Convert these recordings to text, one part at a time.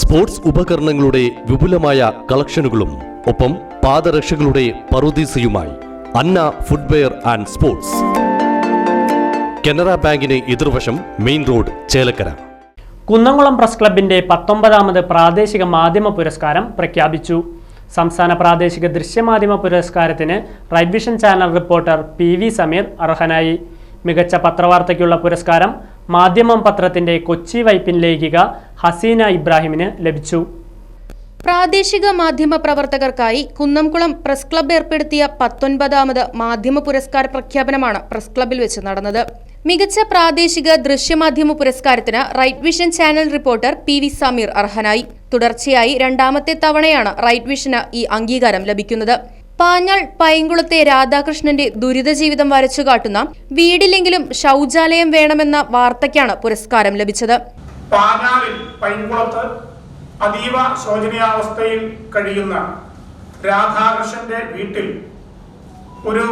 Sports ഉപകരണങ്ങളുടെ വിപുലമായ കളക്ഷനുകളും ഒപ്പം പാദരക്ഷകളുടെ പറുദീസയുമായി Anna footwear and sports. Canara ബാങ്കിന് എതിർവശം main road Chelakkara. Kunnamkulam press ക്ലബിന്റെ പത്തൊമ്പതാമത് പ്രാദേശിക മാധ്യമ പുരസ്കാരം പ്രഖ്യാപിച്ചു. സംസ്ഥാന പ്രാദേശിക ദൃശ്യമാധ്യമ പുരസ്കാരത്തിന് right vision channel reporter P V Sameer അർഹനായി. മികച്ച പത്രവാർത്തയ്ക്കുള്ള പുരസ്കാരം മാധ്യമം പത്രത്തിന്റെ കൊച്ചി വൈപ്പിൻ ലേഖിക ഹസീന ഇബ്രാഹിമിന് ലഭിച്ചു. പ്രാദേശിക മാധ്യമ പ്രവർത്തകർക്കായി കുന്നംകുളം പ്രസ് ക്ലബ്ബ് ഏർപ്പെടുത്തിയ പത്തൊൻപതാമത് മാധ്യമ പുരസ്കാര പ്രഖ്യാപനമാണ് പ്രസ് ക്ലബ്ബിൽ വെച്ച് നടന്നത്. മികച്ച പ്രാദേശിക ദൃശ്യമാധ്യമ പുരസ്കാരത്തിന് right vision channel reporter P V Sameer അർഹനായി. തുടർച്ചയായി രണ്ടാമത്തെ തവണയാണ് റൈറ്റ് വിഷന് ഈ അംഗീകാരം ലഭിക്കുന്നത്. പാഞ്ഞാൾ പൈങ്കുളത്തെ രാധാകൃഷ്ണന്റെ ദുരിത ജീവിതം വരച്ചു കാട്ടുന്ന വീടില്ലെങ്കിലും ശൗചാലയം വേണമെന്ന വാർത്തയ്ക്കാണ് പുരസ്കാരം ലഭിച്ചത്. പാഞ്ഞാളിൽ പൈൻകുളത്ത് അതീവ ശോചനീയാവസ്ഥയിൽ കഴിയുന്ന രാധാകൃഷ്ണന്റെ വീട്ടിൽ ഒരു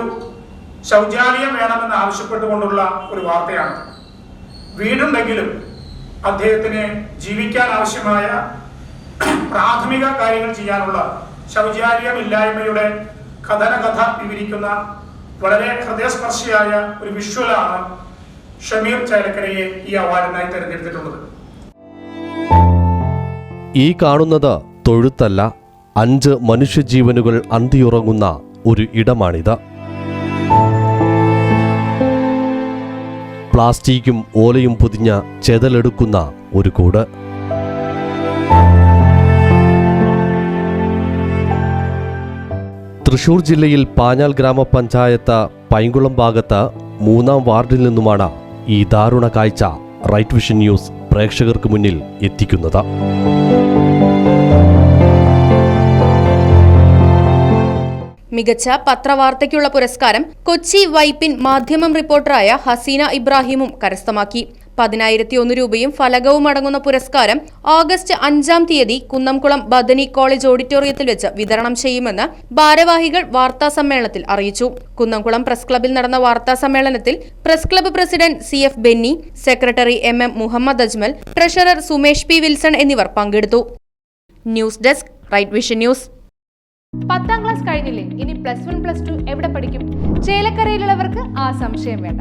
ശൗചാലയം വേണമെന്ന് ആവശ്യപ്പെട്ടുകൊണ്ടുള്ള ഒരു വാർത്തയാണ്. വീടുണ്ടെങ്കിലും അദ്ദേഹത്തിന് ജീവിക്കാൻ ആവശ്യമായ പ്രാഥമിക കാര്യങ്ങൾ ചെയ്യാനുള്ള ശൗചാലയമില്ലായ്മയുടെ കഥനകഥ വിവരിക്കുന്ന വളരെ ഹൃദയസ്പർശിയായ ഒരു വിഷ്വലാണ് ഷമീർ ചേലക്കരയെ ഈ അവാർഡിനായി തിരഞ്ഞെടുത്തിട്ടുള്ളത്. ഈ കാണുന്നത് തൊഴുത്തല്ല അഞ്ച് മനുഷ്യജീവനുകൾ അന്തിയുറങ്ങുന്ന ഒരു ഇടമാണിത്. പ്ലാസ്റ്റിക്കും ഓലയും പൊതിഞ്ഞ ചെതലെടുക്കുന്ന ഒരു കൂട്. തൃശൂർ ജില്ലയിൽ പാഞ്ഞാൽ ഗ്രാമപഞ്ചായത്ത് പൈങ്കുളം ഭാഗത്ത് മൂന്നാം വാർഡിൽ നിന്നുമാണ് ഈ ദാരുണ കാഴ്ച. റൈറ്റ് വിഷൻ ന്യൂസ് പ്രേക്ഷകർക്ക് മുന്നിൽ എത്തിക്കുന്നത്. മികച്ച പത്രവാർത്തയ്ക്കുള്ള പുരസ്കാരം കൊച്ചി വൈപ്പിൻ മാധ്യമം റിപ്പോർട്ടറായ ഹസീന ഇബ്രാഹിമും കരസ്ഥമാക്കി. പതിനായിരത്തി ഒന്ന് രൂപയും ഫലകവും അടങ്ങുന്ന പുരസ്കാരം ഓഗസ്റ്റ് അഞ്ചാം തീയതി കുന്നംകുളം ബദനി കോളേജ് ഓഡിറ്റോറിയത്തിൽ വെച്ച് വിതരണം ചെയ്യുമെന്ന് ഭാരവാഹികൾ വാർത്താ സമ്മേളനത്തിൽ അറിയിച്ചു. കുന്നംകുളം പ്രസ് ക്ലബിൽ നടന്ന വാർത്താ സമ്മേളനത്തിൽ press club president C F Benny secretary M M Muhammad Ajmal treasurer Sumesh P Wilson എന്നിവർ പങ്കെടുത്തു. News desk right vision news. പത്താം ക്ലാസ് കഴിഞ്ഞില്ലേ? ഇനി പ്ലസ് വൺ പ്ലസ് ടു എവിടെ പഠിക്കും? ചേലക്കരയിലുള്ളവർക്ക് ആ സംശയം വേണ്ട.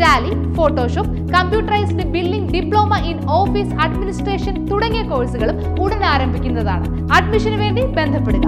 Tally Photoshop computerised billing diploma in office administration തുടങ്ങിയ കോഴ്സുകളും ഉടൻ ആരംഭിക്കുന്നതാണ്. അഡ്മിഷന് വേണ്ടി ബന്ധപ്പെടുക.